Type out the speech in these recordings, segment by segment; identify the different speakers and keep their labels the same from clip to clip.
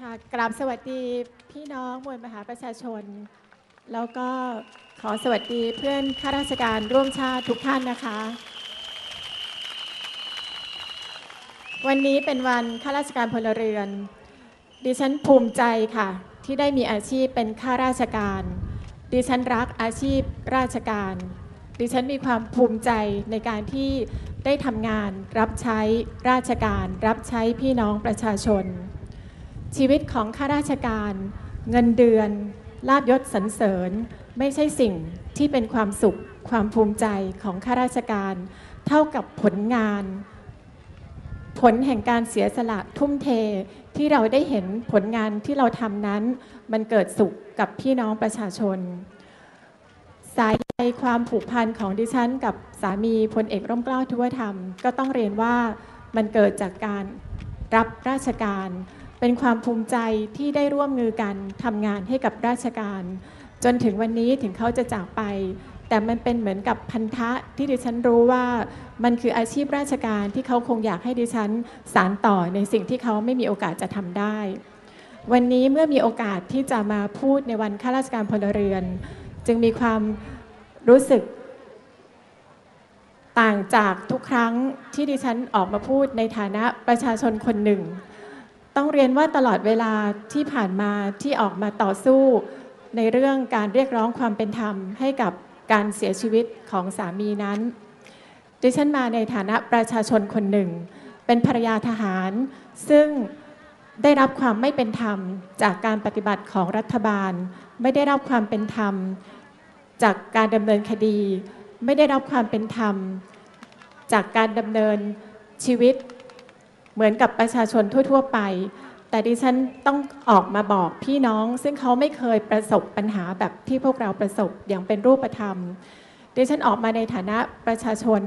Speaker 1: ค่ะกราบสวัสดีพี่น้องมวลมหาประชาชน แล้วก็ขอสวัสดีเพื่อนข้าราชการร่วมชาติทุกท่านนะคะ วันนี้เป็นวันข้าราชการพลเรือน ดิฉันภูมิใจค่ะ ที่ได้มีอาชีพเป็นข้าราชการ ดิฉันรักอาชีพราชการ ดิฉันมีความภูมิใจในการที่ได้ทำงานรับใช้ราชการ รับใช้พี่น้องประชาชน ชีวิตของข้าราชการ เงินเดือน ลาบยศสรรเสริญ ไม่ใช่สิ่งที่เป็นความสุขความภูมิใจของข้าราชการ เท่ากับผลงาน ผลแห่งการเสียสละทุ่มเทที่เราได้เห็นผลงานที่เราทำนั้น มันเกิดสุขกับพี่น้องประชาชน สายใยความผูกพันของดิฉัน กับสามีพลเอกร่มเกล้าทุวธรรม ก็ต้องเรียนว่ามันเกิดจากการรับราชการ เป็นความภูมิใจที่ได้ร่วมมือกันทำงานให้กับราชการ จนถึงวันนี้ถึงเขาจะจากไป แต่มันเป็นเหมือนกับพันธะที่ดิฉันรู้ว่ามันคืออาชีพราชการที่เขาคงอยากให้ดิฉันสารต่อในสิ่งที่เขาไม่มีโอกาสจะทำได้ วันนี้เมื่อมีโอกาสที่จะมาพูดในวันข้าราชการพลเรือน จึงมีความรู้สึกต่างจากทุกครั้งที่ดิฉันออกมาพูดในฐานะประชาชนคนหนึ่ง ต้องเรียนว่าตลอดเวลาที่ผ่านมาที่ออกมาต่อสู้ ในเรื่องการเรียกร้องความเป็นธรรมให้กับการเสียชีวิตของสามีนั้น ดิฉันมาในฐานะประชาชนคนหนึ่ง เป็นภรรยาทหาร ซึ่งได้รับความไม่เป็นธรรมจากการปฏิบัติของรัฐบาล ไม่ได้รับความเป็นธรรม จากการดำเนินคดี ไม่ได้รับความเป็นธรรม จากการดำเนินชีวิต เหมือนกับประชาชนทั่ว ๆ ไป แต่ดิฉันต้องออกมาบอกพี่น้อง ซึ่งเขาไม่เคยประสบปัญหาแบบที่พวกเราประสบอย่างเป็นรูปธรรม ดิฉันออกมาในฐานะประชาชน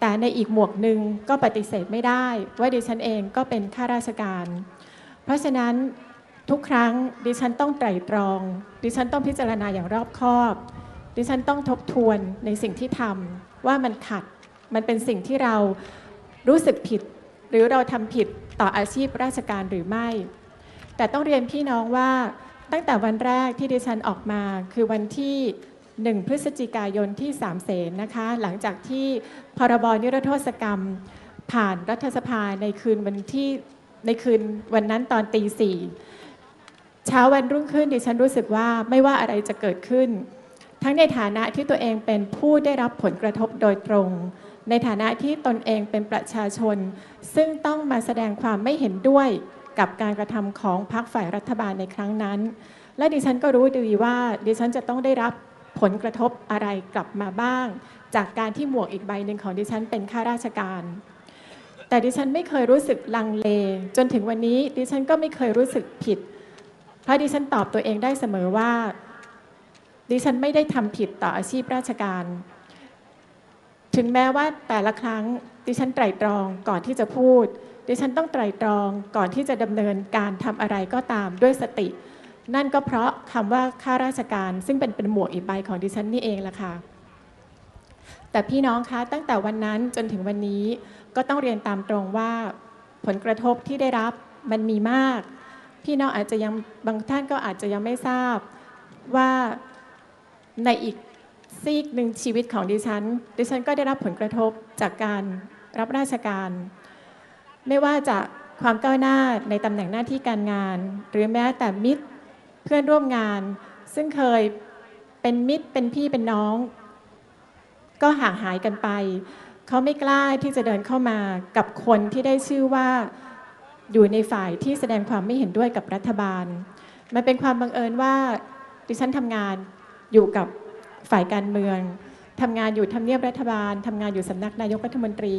Speaker 1: แต่ในอีกหมวกหนึ่งก็ปฏิเสธไม่ได้ ว่าดิฉันเองก็เป็นข้าราชการ เพราะฉะนั้นทุกครั้งดิฉันต้องไตร่ตรอง ดิฉันต้องพิจารณาอย่างรอบคอบ ดิฉันต้องทบทวนในสิ่งที่ทำว่ามันขัด มันเป็นสิ่งที่เรารู้สึกผิด หรือเราทำผิดต่ออาชีพราชการหรือไม่ แต่ต้องเรียนพี่น้องว่าตั้งแต่วันแรกที่ดิฉันออกมาคือวันที่ 1 พฤศจิกายนที่3เสนนะคะ หลังจากที่พรบนิรโทษกรรม ผ่านรัฐสภาในคืนวันที่ในคืนวันนั้นตอนตีสี่เช้าวันรุ่งขึ้นดิฉันรู้สึกว่าไม่ว่าอะไรจะเกิดขึ้น ทั้งในฐานะที่ตัวเองเป็นผู้ได้รับผลกระทบโดยตรง ในฐานะที่ตนเองเป็นประชาชน ซึ่งต้องมาแสดงความไม่เห็นด้วยกับการกระทำของพรรคฝ่ายรัฐบาลในครั้งนั้น และดิฉันก็รู้ดีว่าดิฉันจะต้องได้รับผลกระทบอะไรกลับมาบ้าง จากการที่หมวกอีกใบหนึ่งของดิฉันเป็นข้าราชการ แต่ดิฉันไม่เคยรู้สึกลังเล จนถึงวันนี้ดิฉันก็ไม่เคยรู้สึกผิด เพราะดิฉันตอบตัวเองได้เสมอว่า ดิฉันไม่ได้ทำผิดต่ออาชีพราชการ ถึงแม้ว่าแต่ละครั้งดิฉันไตร่ตรองก่อนที่จะพูด ดิฉันต้องไตร่ตรองก่อนที่จะดำเนินการทำอะไรก็ตามด้วยสติ นั่นก็เพราะคำว่าข้าราชการ ซึ่งเป็นเป็นหมวกอีกใบของดิฉันนี่เองละค่ะแต่พี่น้องคะตั้งแต่วันนั้นจนถึงวันนี้ก็ต้องเรียนตามตรงว่าผลกระทบที่ได้รับมันมีมาก พี่น้องอาจจะยังบางท่านก็อาจจะยังไม่ทราบว่าในอีก ซีกหนึ่งชีวิตของดิฉัน ดิฉันก็ได้รับผลกระทบจากการรับราชการ ไม่ว่าจะความก้าวหน้าในตำแหน่งหน้าที่การงาน หรือแม้แต่มิตรเพื่อนร่วมงาน ซึ่งเคยเป็นมิตรเป็นพี่เป็นน้อง ก็ห่างหายกันไป เขาไม่กล้าที่จะเดินเข้ามากับคนที่ได้ชื่อว่าอยู่ในฝ่ายที่แสดงความไม่เห็นด้วยกับรัฐบาล มันเป็นความบังเอิญว่าดิฉันทำงานอยู่กับ ฝ่ายการเมืองทำงานอยู่ทำเนียบรัฐบาลทำงานอยู่สำนักนายกรัฐมนตรี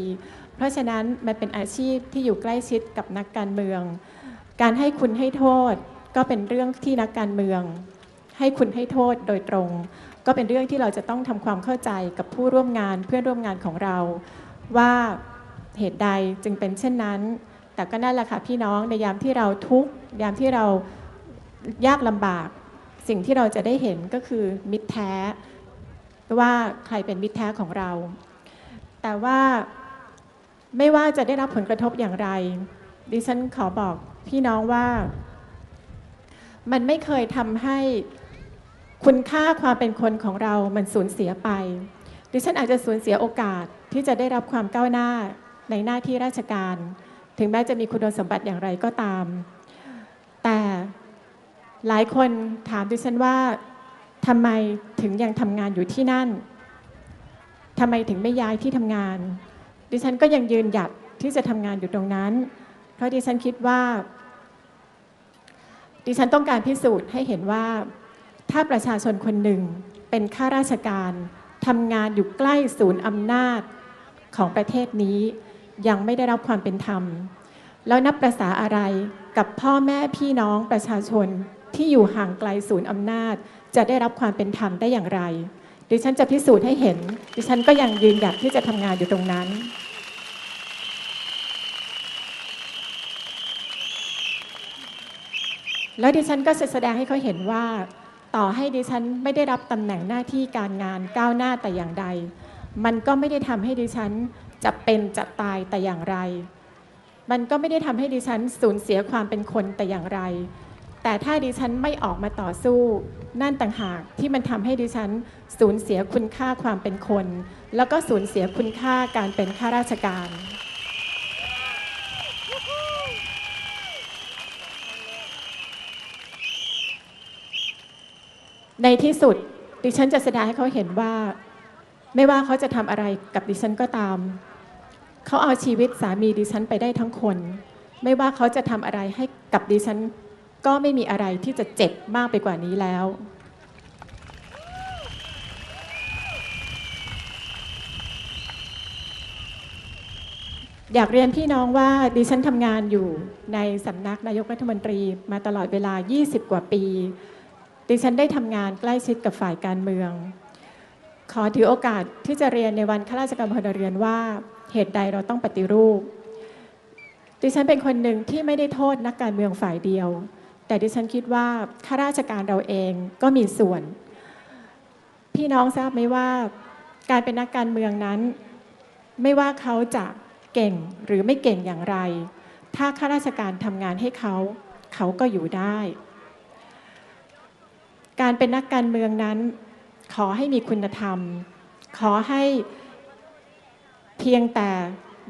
Speaker 1: เพราะฉะนั้นมันเป็นอาชีพที่อยู่ใกล้ชิดกับนักการเมือง การให้คุณให้โทษ ก็เป็นเรื่องที่นักการเมือง ให้คุณให้โทษโดยตรง ก็เป็นเรื่องที่เราจะต้องทำความเข้าใจกับผู้ร่วมงานเพื่อนร่วมงานของเรา ว่าเหตุใดจึงเป็นเช่นนั้น แต่ก็นั่นแหละค่ะพี่น้องในยามที่เราทุกข์ยามที่เรายากลำบาก สิ่งที่เราจะได้เห็นก็คือมิตรแท้ ว่าใครเป็นมิตรแท้ของเรา แต่ว่าไม่ว่าจะได้รับผลกระทบอย่างไร ดิฉันขอบอกพี่น้องว่า มันไม่เคยทำให้คุณค่าความเป็นคนของเรามันสูญเสียไป ดิฉันอาจจะสูญเสียโอกาสที่จะได้รับความก้าวหน้าในหน้าที่ราชการ ถึงแม้จะมีคุณสมบัติอย่างไรก็ตาม แต่หลายคนถามดิฉันว่า ทำไมถึงยังทำงานอยู่ที่นั่นทำไมถึงไม่ย้ายที่ทำงาน ดิฉันก็ยังยืนหยัดที่จะทำงานอยู่ตรงนั้น เพราะดิฉันคิดว่า ดิฉันต้องการพิสูจน์ให้เห็นว่า ถ้าประชาชนคนหนึ่งเป็นข้าราชการทำงานอยู่ใกล้ศูนย์อำนาจของประเทศนี้ ยังไม่ได้รับความเป็นธรรม แล้วนับประษาอะไรกับพ่อแม่พี่น้องประชาชนที่อยู่ห่างไกลศูนย์อำนาจ จะได้รับความเป็นธรรมได้อย่างไร ดิฉันจะพิสูจน์ให้เห็น ดิฉันก็ยังยืนหยัดที่จะทำงานอยู่ตรงนั้น แล้วดิฉันก็จะแสดงให้เขาเห็นว่า ต่อให้ดิฉันไม่ได้รับตำแหน่งหน้าที่การงานก้าวหน้าแต่อย่างใด มันก็ไม่ได้ทำให้ดิฉันจะเป็นจะตายแต่อย่างไร มันก็ไม่ได้ทำให้ดิฉันสูญเสียความเป็นคนแต่อย่างไร แต่ถ้าดิฉันไม่ออกมาต่อสู้ นั่นต่างหากที่มันทำให้ดิฉันสูญเสียคุณค่าความเป็นคน แล้วก็สูญเสียคุณค่าการเป็นข้าราชการ ในที่สุดดิฉันจะแสดงให้เขาเห็นว่า ไม่ว่าเขาจะทำอะไรกับดิฉันก็ตาม เขาเอาชีวิตสามีดิฉันไปได้ทั้งคน ไม่ว่าเขาจะทำอะไรให้กับดิฉัน ก็ไม่มีอะไรที่จะเจ็บมากไปกว่านี้แล้ว อยากเรียนพี่น้องว่าดิฉันทำงานอยู่ในสำนักนายกรัฐมนตรีมาตลอดเวลา 20 กว่าปี ดิฉันได้ทำงานใกล้ชิดกับฝ่ายการเมือง ขอถือโอกาสที่จะเรียนในวันข้าราชการพลเรือนว่าเหตุใดเราต้องปฏิรูปดิฉันเป็นคนหนึ่งที่ไม่ได้โทษนักการเมืองฝ่ายเดียว แต่ดิฉันคิดว่าข้าราชการเราเองก็มีส่วน พี่น้องทราบไหมว่าการเป็นนักการเมืองนั้น ไม่ว่าเขาจะเก่งหรือไม่เก่งอย่างไร ถ้าข้าราชการทำงานให้เขาเขาก็อยู่ได้ การเป็นนักการเมืองนั้น ขอให้มีคุณธรรม ขอให้เพียงแต่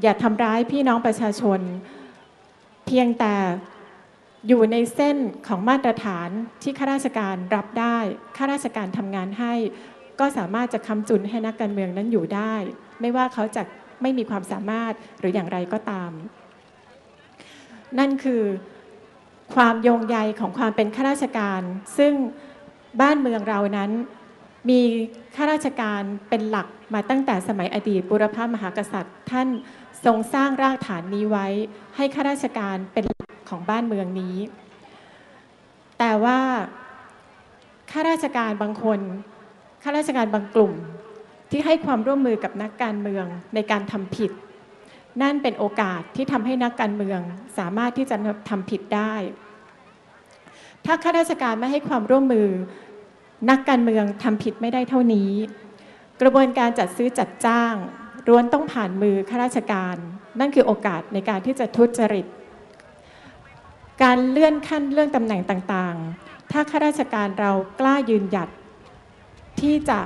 Speaker 1: อย่าทำร้ายพี่น้องประชาชน เพียงแต่ อยู่ในเส้นของมาตรฐานที่ข้าราชการรับได้ข้าราชการทำงานให้ ก็สามารถจะคำจุนให้นักการเมืองนั้นอยู่ได้ ไม่ว่าเขาจะไม่มีความสามารถหรืออย่างไรก็ตาม นั่นคือความโยงใยของความเป็นข้าราชการ ซึ่งบ้านเมืองเรานั้นมีข้าราชการเป็นหลักมาตั้งแต่สมัยอดีตบุรพมหากษัตริย์ ท่านทรงสร้างรากฐานนี้ไว้ ให้ข้าราชการเป็น ของบ้านเมืองนี้ แต่ว่าข้าราชการบางคนข้าราชการบางกลุ่มที่ให้ความร่วมมือกับนักการเมืองในการทำผิด นั่นเป็นโอกาสที่ทำให้นักการเมืองสามารถที่จะทำผิดได้ ถ้าข้าราชการไม่ให้ความร่วมมือ นักการเมืองทำผิดไม่ได้เท่านี้ กระบวนการจัดซื้อจัดจ้างล้วนต้องผ่านมือข้าราชการ นั่นคือโอกาสในการที่จะทุจริต การเลื่อนขั้นเลื่อนตำแหน่งต่างๆ ถ้าข้าราชการเรากล้ายืนหยัด ที่จะ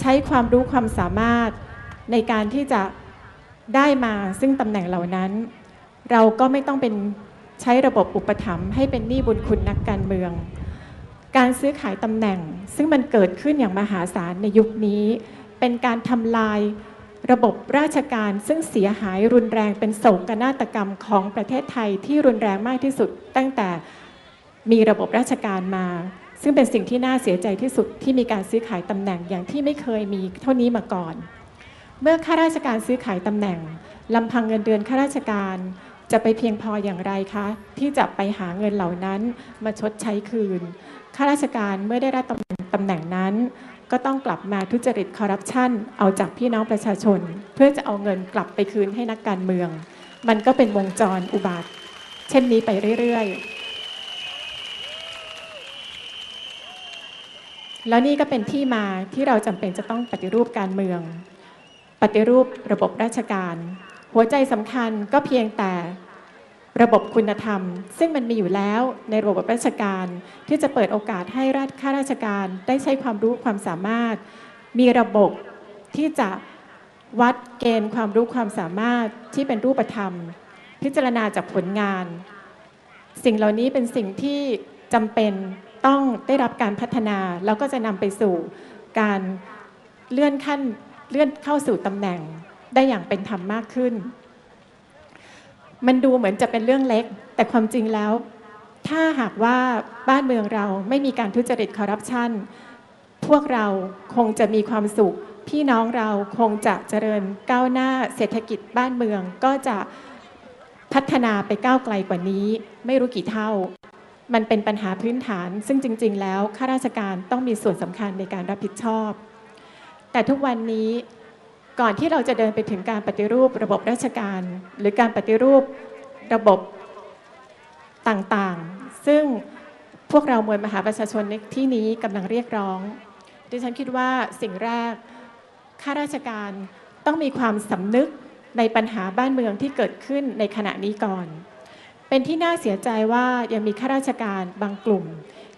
Speaker 1: ใช้ความรู้ความสามารถในการที่จะได้มาซึ่งตำแหน่งเหล่านั้น เราก็ไม่ต้องเป็นใช้ระบบอุปถัมภ์ให้เป็นหนี้บุญคุณนักการเมือง การซื้อขายตำแหน่ง ซึ่งมันเกิดขึ้นอย่างมหาศาลในยุคนี้ เป็นการทำลาย ระบบราชการซึ่งเสียหายรุนแรงเป็นโศกนาฏกรรมของประเทศไทยที่รุนแรงมากที่สุด ตั้งแต่มีระบบราชการมา ซึ่งเป็นสิ่งที่น่าเสียใจที่สุดที่มีการซื้อขายตำแหน่งอย่างที่ไม่เคยมีเท่านี้มาก่อน เมื่อข้าราชการซื้อขายตำแหน่งลำพังเงินเดือนข้าราชการจะไปเพียงพออย่างไรคะที่จะไปหาเงินเหล่านั้นมาชดใช้คืนข้าราชการเมื่อได้รับตำแหน่งตำแหน่งนั้น ก็ต้องกลับมาทุจริตคอร์รัปชันเอาจากพี่น้องประชาชน เพื่อจะเอาเงินกลับไปคืนให้นักการเมือง มันก็เป็นวงจรอุบาทเช่นนี้ไปเรื่อยๆ แล้วนี่ก็เป็นที่มาที่เราจำเป็นจะต้องปฏิรูปการเมือง ปฏิรูประบบราชการ หัวใจสำคัญก็เพียงแต่ ระบบคุณธรรม ซึ่งมันมีอยู่แล้วในระบบราชการ ที่จะเปิดโอกาสให้ราชข้าราชการได้ใช้ความรู้ความสามารถ มีระบบที่จะวัดเกณฑ์ความรู้ความสามารถที่เป็นรูปธรรม พิจารณาจากผลงาน สิ่งเหล่านี้เป็นสิ่งที่จำเป็นต้องได้รับการพัฒนา แล้วก็จะนำไปสู่การเลื่อนขั้นเลื่อนเข้าสู่ตำแหน่งได้อย่างเป็นธรรมมากขึ้น มันดูเหมือนจะเป็นเรื่องเล็ก แต่ความจริงแล้ว ถ้าหากว่าบ้านเมืองเราไม่มีการทุจริตคอร์รัปชันพวกเราคงจะมีความสุข พี่น้องเราคงจะเจริญก้าวหน้าเศรษฐกิจบ้านเมืองก็จะพัฒนาไปก้าวไกลกว่านี้ ไม่รู้กี่เท่า มันเป็นปัญหาพื้นฐาน ซึ่งจริง ๆ แล้วข้าราชการต้องมีส่วนสำคัญในการรับผิดชอบ แต่ทุกวันนี้ ก่อนที่เราจะเดินไปถึงการปฏิรูประบบราชการ หรือการปฏิรูประบบต่างๆ ซึ่งพวกเรามวลมหาประชาชนในที่นี้กำลังเรียกร้อง ดิฉันคิดว่าสิ่งแรกข้าราชการต้องมีความสำนึกในปัญหาบ้านเมืองที่เกิดขึ้นในขณะนี้ก่อน เป็นที่น่าเสียใจว่ายังมีข้าราชการบางกลุ่ม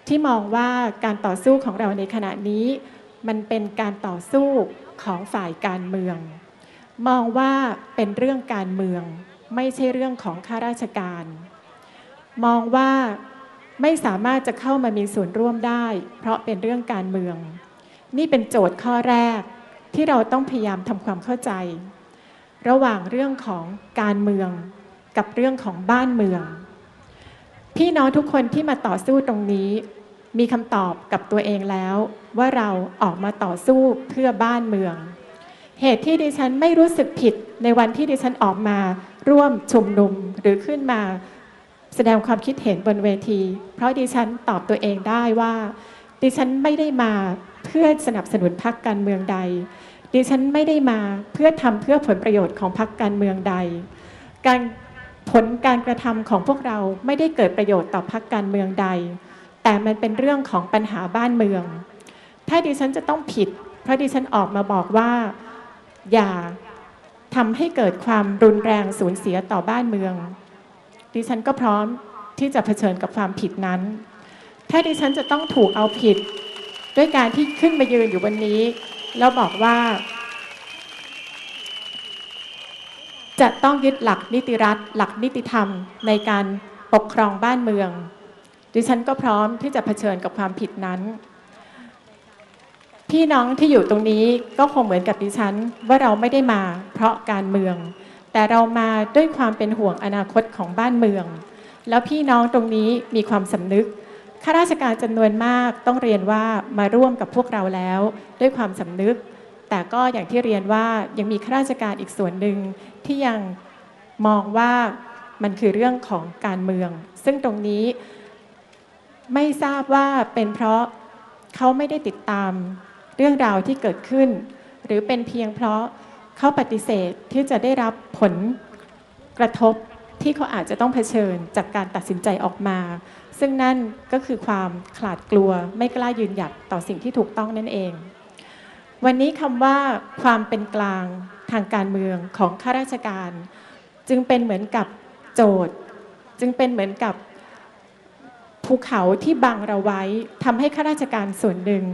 Speaker 1: ที่มองว่าการต่อสู้ของเราในขณะนี้ มันเป็นการต่อสู้ ของฝ่ายการเมือง มองว่าเป็นเรื่องการเมือง ไม่ใช่เรื่องของข้าราชการ มองว่าไม่สามารถจะเข้ามามีส่วนร่วมได้ เพราะเป็นเรื่องการเมือง นี่เป็นโจทย์ข้อแรกที่เราต้องพยายามทำความเข้าใจ ระหว่างเรื่องของการเมืองกับเรื่องของบ้านเมือง พี่น้องทุกคนที่มาต่อสู้ตรงนี้ มีคำตอบกับตัวเองแล้วว่าเราออกมาต่อสู้เพื่อบ้านเมือง เหตุที่ดิฉันไม่รู้สึกผิดในวันที่ดิฉันออกมาร่วมชุมนุมหรือขึ้นมาแสดงความคิดเห็นบนเวที เพราะดิฉันตอบตัวเองได้ว่า ดิฉันไม่ได้มาเพื่อสนับสนุนพรรคการเมืองใด ดิฉันไม่ได้มาเพื่อทำเพื่อผลประโยชน์ของพรรคการเมืองใด การผลการกระทำของพวกเราไม่ได้เกิดประโยชน์ต่อพรรคการเมืองใด แต่มันเป็นเรื่องของปัญหาบ้านเมือง ถ้าดิฉันจะต้องผิด เพราะดิฉันออกมาบอกว่า อย่าทำให้เกิดความรุนแรงสูญเสียต่อบ้านเมือง ดิฉันก็พร้อมที่จะเผชิญกับความผิดนั้น ถ้าดิฉันจะต้องถูกเอาผิด ด้วยการที่ขึ้นมายืนอยู่วันนี้ แล้วบอกว่า จะต้องยึดหลักนิติรัฐ หลักนิติธรรมในการปกครองบ้านเมือง ดิฉันก็พร้อมที่จะเผชิญกับความผิดนั้น พี่น้องที่อยู่ตรงนี้ก็คงเหมือนกับดิฉันว่าเราไม่ได้มาเพราะการเมือง แต่เรามาด้วยความเป็นห่วงอนาคตของบ้านเมือง แล้วพี่น้องตรงนี้มีความสำนึกข้าราชการจำนวนมากต้องเรียนว่ามาร่วมกับพวกเราแล้ว ด้วยความสำนึก แต่ก็อย่างที่เรียนว่ายังมีข้าราชการอีกส่วนหนึ่งที่ยังมองว่ามันคือเรื่องของการเมือง ซึ่งตรงนี้ ไม่ทราบว่าเป็นเพราะเขาไม่ได้ติดตามเรื่องราวที่เกิดขึ้น หรือเป็นเพียงเพราะเขาปฏิเสธที่จะได้รับผลกระทบที่เขาอาจจะต้องเผชิญจากการตัดสินใจออกมา ซึ่งนั่นก็คือความขลาดกลัวไม่กล้ายืนหยัดต่อสิ่งที่ถูกต้องนั่นเอง วันนี้คำว่าความเป็นกลางทางการเมืองของข้าราชการ จึงเป็นเหมือนกับโจทย์ จึงเป็นเหมือนกับ ภูเขาที่บังเราไว้ทำให้ข้าราชการส่วนหนึ่ง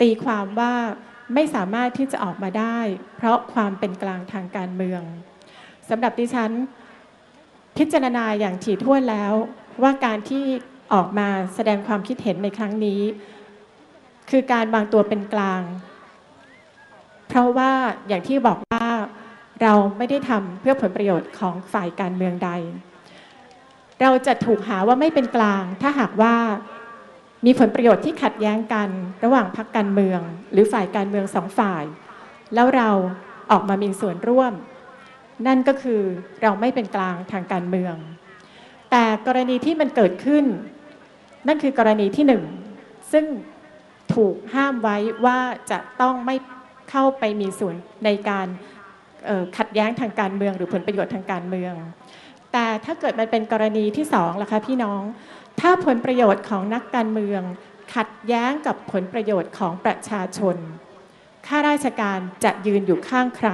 Speaker 1: ตีความว่าไม่สามารถที่จะออกมาได้ เพราะความเป็นกลางทางการเมืองสำหรับดิฉัน พิจารณาอย่างถี่ถ้วนแล้ว ว่าการที่ออกมาแสดงความคิดเห็นในครั้งนี้ คือการวางตัวเป็นกลาง เพราะว่าอย่างที่บอกว่าเราไม่ได้ทำเพื่อผลประโยชน์ของฝ่ายการเมืองใด เราจะถูกหาว่าไม่เป็นกลาง ถ้าหากว่ามีผลประโยชน์ที่ขัดแย้งกัน ระหว่างพรรคการเมือง หรือฝ่ายการเมืองสองฝ่าย แล้วเราออกมามีส่วนร่วม นั่นก็คือเราไม่เป็นกลางทางการเมือง แต่กรณีที่มันเกิดขึ้น นั่นคือกรณีที่หนึ่งซึ่งถูกห้ามไว้ว่าจะต้องไม่เข้าไปมีส่วนในการขัดแย้งทางการเมือง หรือผลประโยชน์ทางการเมือง แต่ถ้าเกิดมันเป็นกรณีที่สองล่ะคะพี่น้อง ถ้าผลประโยชน์ของนักการเมือง ขัดแย้งกับผลประโยชน์ของประชาชน ข้าราชการจะยืนอยู่ข้างใคร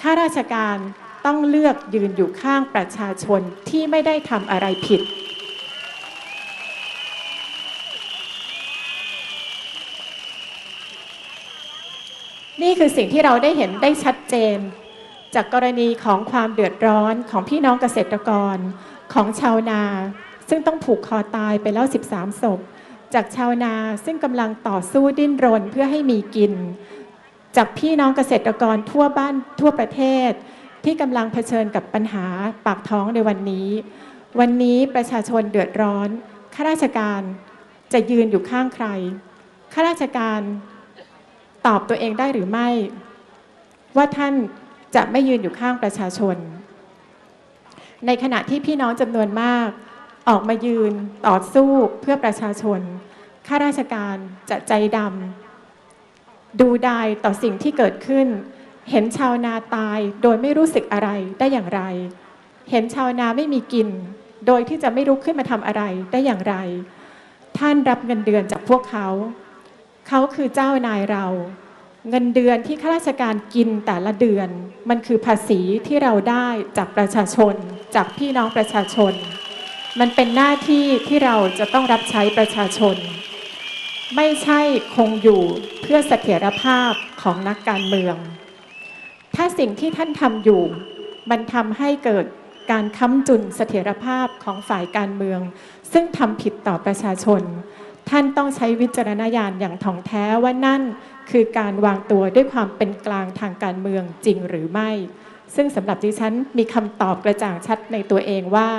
Speaker 1: ข้าราชการต้องเลือกยืนอยู่ข้างประชาชนที่ไม่ได้ทำอะไรผิดนี่คือสิ่งที่เราได้เห็นได้ชัดเจน จากกรณีของความเดือดร้อนของพี่น้องเกษตรกรของชาวนา ซึ่งต้องผูกคอตายไปแล้ว 13ศพจากชาวนาซึ่งกำลังต่อสู้ดิ้นรนเพื่อให้มีกิน จากพี่น้องเกษตรกรทั่วบ้านทั่วประเทศ ที่กำลังเผชิญกับปัญหาปากท้องในวันนี้ วันนี้ประชาชนเดือดร้อนข้าราชการจะยืนอยู่ข้างใครข้าราชการตอบตัวเองได้หรือไม่ ว่าท่าน จะไม่ยืนอยู่ข้างประชาชน ในขณะที่พี่น้องจำนวนมาก ออกมายืนต่อสู้เพื่อประชาชนข้าราชการจะใจดำดูดายต่อสิ่งที่เกิดขึ้น เห็นชาวนาตายโดยไม่รู้สึกอะไรได้อย่างไร เห็นชาวนาไม่มีกิน โดยที่จะไม่ลุกขึ้นมาทำอะไรได้อย่างไร ท่านรับเงินเดือนจากพวกเขา เขาคือเจ้านายเรา เงินเดือนที่ข้าราชการกินแต่ละเดือน มันคือภาษีที่เราได้จากประชาชน จากพี่น้องประชาชน มันเป็นหน้าที่ที่เราจะต้องรับใช้ประชาชน ไม่ใช่คงอยู่เพื่อเสถียรภาพของนักการเมือง ถ้าสิ่งที่ท่านทำอยู่ มันทำให้เกิดการค้ำจุนเสถียรภาพของฝ่ายการเมือง ซึ่งทำผิดต่อประชาชน ท่านต้องใช้วิจารณญาณอย่างถ่องแท้ว่านั่นคือการวางตัวด้วยความเป็นกลางทางการเมืองจริงหรือไม่ ซึ่งสำหรับดิฉันมีคำตอบกระจ่างชัดในตัวเองว่า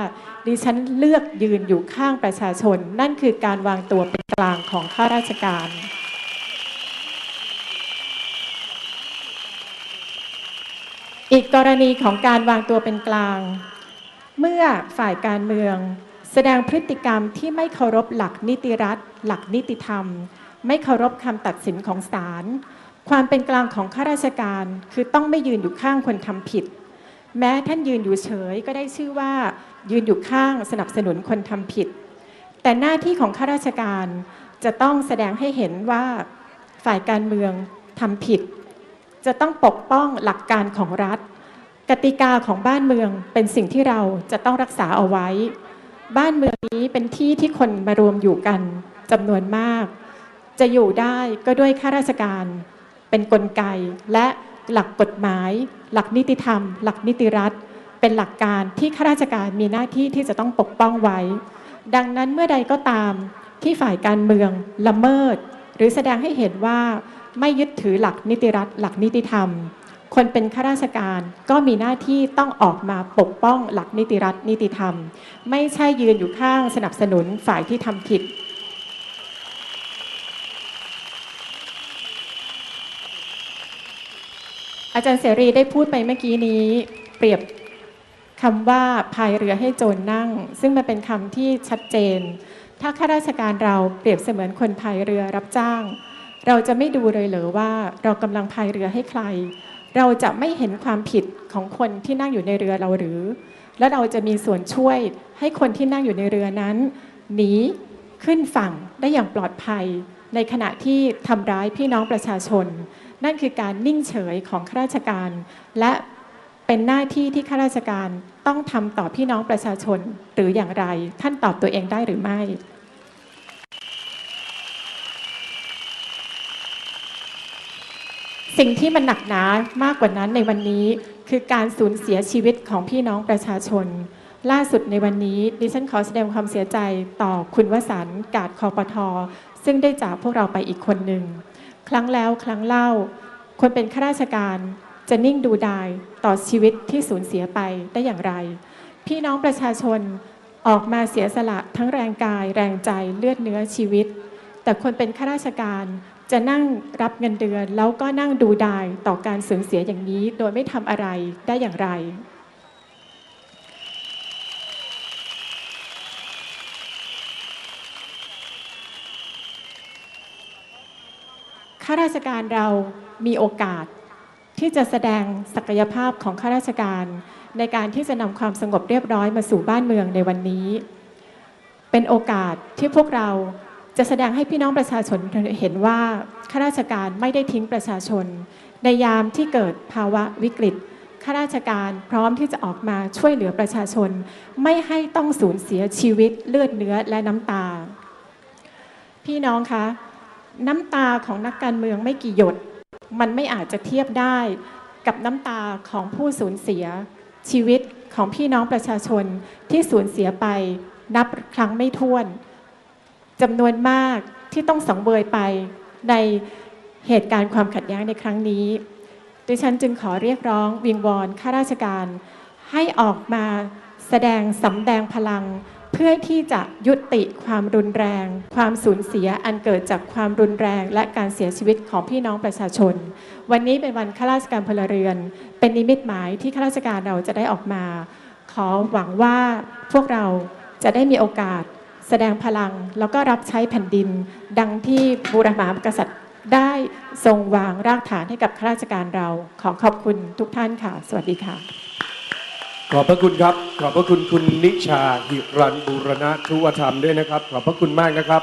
Speaker 1: ดิฉันเลือกยืนอยู่ข้างประชาชน นั่นคือการวางตัวเป็นกลางของข้าราชการอีกกรณีของการวางตัวเป็นกลาง เมื่อฝ่ายการเมือง แสดงพฤติกรรมที่ไม่เคารพหลักนิติรัฐ หลักนิติธรรม ไม่เคารพคำตัดสินของศาลความเป็นกลางของข้าราชการ คือต้องไม่ยืนอยู่ข้างคนทำผิด แม้ท่านยืนอยู่เฉยก็ได้ชื่อว่า ยืนอยู่ข้างสนับสนุนคนทำผิด แต่หน้าที่ของข้าราชการจะต้องแสดงให้เห็นว่าฝ่ายการเมืองทำผิด จะต้องปกป้องหลักการของรัฐ กติกาของบ้านเมืองเป็นสิ่งที่เราจะต้องรักษาเอาไว้ บ้านเมืองนี้เป็นที่ที่คนมารวมอยู่กันจำนวนมาก จะอยู่ได้ก็ด้วยข้าราชการ เป็นนกลไกและหลักกฎหมาย หลักนิติธรรม หลักนิติรัฐ เป็นหลักการที่ข้าราชการมีหน้าที่ที่จะต้องปกป้องไว้ ดังนั้นเมื่อใดก็ตามที่ฝ่ายการเมืองละเมิด หรือแสดงให้เห็นว่าไม่ยึดถือหลักนิติรัฐ หลักนิติธรรม คนเป็นข้าราชการก็มีหน้าที่ต้องออกมาปกป้องหลักนิติรัฐนิติธรรม ไม่ใช่ยืนอยู่ข้างสนับสนุนฝ่ายที่ทำผิด อาจารย์เสรีได้พูดไปเมื่อกี้นี้ เปรียบคำว่าพายเรือให้โจรนั่ง ซึ่งมันเป็นคำที่ชัดเจน ถ้าข้าราชการเราเปรียบเสมือนคนพายเรือรับจ้าง เราจะไม่ดูเลยเหรือว่าเรากำลังพายเรือให้ใคร เราจะไม่เห็นความผิดของคนที่นั่งอยู่ในเรือเราหรือ แล้วเราจะมีส่วนช่วยให้คนที่นั่งอยู่ในเรือนั้นหนีขึ้นฝั่งได้อย่างปลอดภัย ในขณะที่ทำร้ายพี่น้องประชาชน นั่นคือการนิ่งเฉยของข้าราชการ และเป็นหน้าที่ที่ข้าราชการต้องทำต่อพี่น้องประชาชนหรืออย่างไร ท่านตอบตัวเองได้หรือไม่ สิ่งที่มันหนักหนามากกว่านั้นในวันนี้คือการสูญเสียชีวิตของพี่น้องประชาชน ล่าสุดในวันนี้ดิฉันขอแสดงความเสียใจต่อคุณวสันต์กาดคอปทอซึ่งได้จากพวกเราไปอีกคนหนึ่งครั้งแล้วครั้งเล่า คนเป็นข้าราชการจะนิ่งดูดายต่อชีวิตที่สูญเสียไปได้อย่างไร พี่น้องประชาชนออกมาเสียสละทั้งแรงกาย แรงใจเลือดเนื้อชีวิต แต่คนเป็นข้าราชการ จะนั่งรับเงินเดือน แล้วก็นั่งดูดายต่อการสูญเสียอย่างนี้ โดยไม่ทำอะไรได้อย่างไร ข้าราชการเรามีโอกาสที่จะแสดงศักยภาพของข้าราชการ ในการที่จะนำความสงบเรียบร้อยมาสู่บ้านเมืองในวันนี้ เป็นโอกาสที่พวกเรา จะแสดงให้พี่น้องประชาชนเห็นว่าข้าราชการไม่ได้ทิ้งประชาชน ในยามที่เกิดภาวะวิกฤตข้าราชการพร้อมที่จะออกมาช่วยเหลือประชาชน ไม่ให้ต้องสูญเสียชีวิตเลือดเนื้อและน้ำตา พี่น้องคะ น้ำตาของนักการเมืองไม่กี่หยด มันไม่อาจจะเทียบได้กับน้ำตาของผู้สูญเสียชีวิตของพี่น้องประชาชนที่สูญเสียไปนับครั้งไม่ถ้วน จำนวนมากที่ต้องสังเวยไปในเหตุการณ์ความขัดแย้งในครั้งนี้ ดิฉันจึงขอเรียกร้องวิงวอนข้าราชการ ให้ออกมาแสดงสำแดงพลัง เพื่อที่จะยุติความรุนแรง ความสูญเสียอันเกิดจากความรุนแรง และการเสียชีวิตของพี่น้องประชาชน วันนี้เป็นวันข้าราชการพลเรือน เป็นนิมิตหมายที่ข้าราชการเราจะได้ออกมา ขอหวังว่าพวกเราจะได้มีโอกาส แสดงพลังแล้วก็รับใช้แผ่นดิน ดังที่บูรพามหากษัตริย์ได้ทรงวางรากฐานให้กับข้าราชการเรา ขอขอบคุณทุกท่านค่ะ สวัสดีค่ะ
Speaker 2: ขอบพระคุณครับ ขอบพระคุณคุณนิชาหิรันบูรณะทุวธรรมด้วยนะครับ ขอบพระคุณมากนะครับ